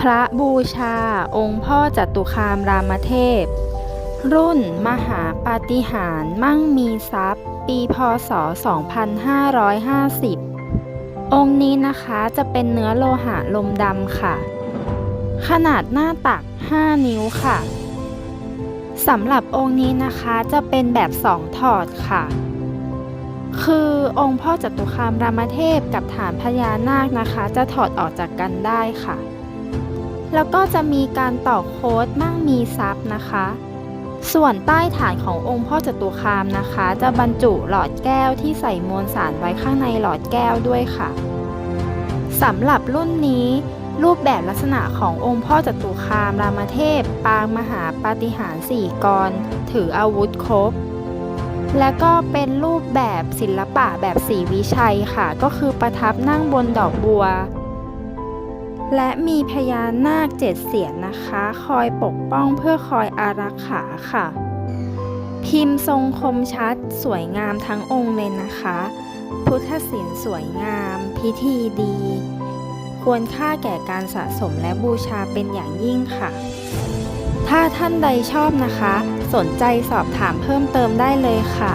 พระบูชา องค์พ่อจตุคามรามเทพ รุ่น มหาปาฏิหาร มั่งมีทรัพย์ ปีพศ 2550 องค์นี้นะคะจะเป็นเนื้อโลหะลมดำค่ะ ขนาดหน้าตัก 5 นิ้วค่ะสำหรับองค์นี้นะคะจะเป็นแบบสองถอดค่ะ คือองค์พ่อจตุคามรามเทพกับฐานพญานาคนะคะ จะถอดออกจากกันได้ค่ะ แล้วก็จะมีการต่อโค้ดมั่งมีทรัพย์นะคะ ส่วนใต้ฐานขององค์พ่อจตุคามนะคะ จะบรรจุหลอดแก้วที่ใส่มวลสารไว้ข้างในหลอดแก้วด้วยค่ะสำหรับรุ่นนี้รูปแบบลักษณะขององค์พ่อจตุคามรามเทพ ปางมหาปาฏิหาริย์สี่กร ถืออาวุธครบ และก็เป็นรูปแบบศิลปะแบบสีวิชัยค่ะ ก็คือประทับนั่งบนดอกบัว และมีพญานาคเจ็ดเสียนนะคะ คอยปกป้องเพื่อคอยอารักขาค่ะ พิมพ์ทรงคมชัดสวยงามทั้งองค์เลยนะคะ พุทธศิลป์สวยงาม พิธีดี ควรค่าแก่การสะสมและบูชาเป็นอย่างยิ่งค่ะ ถ้าท่านใดชอบนะคะ สนใจสอบถามเพิ่มเติมได้เลยค่ะ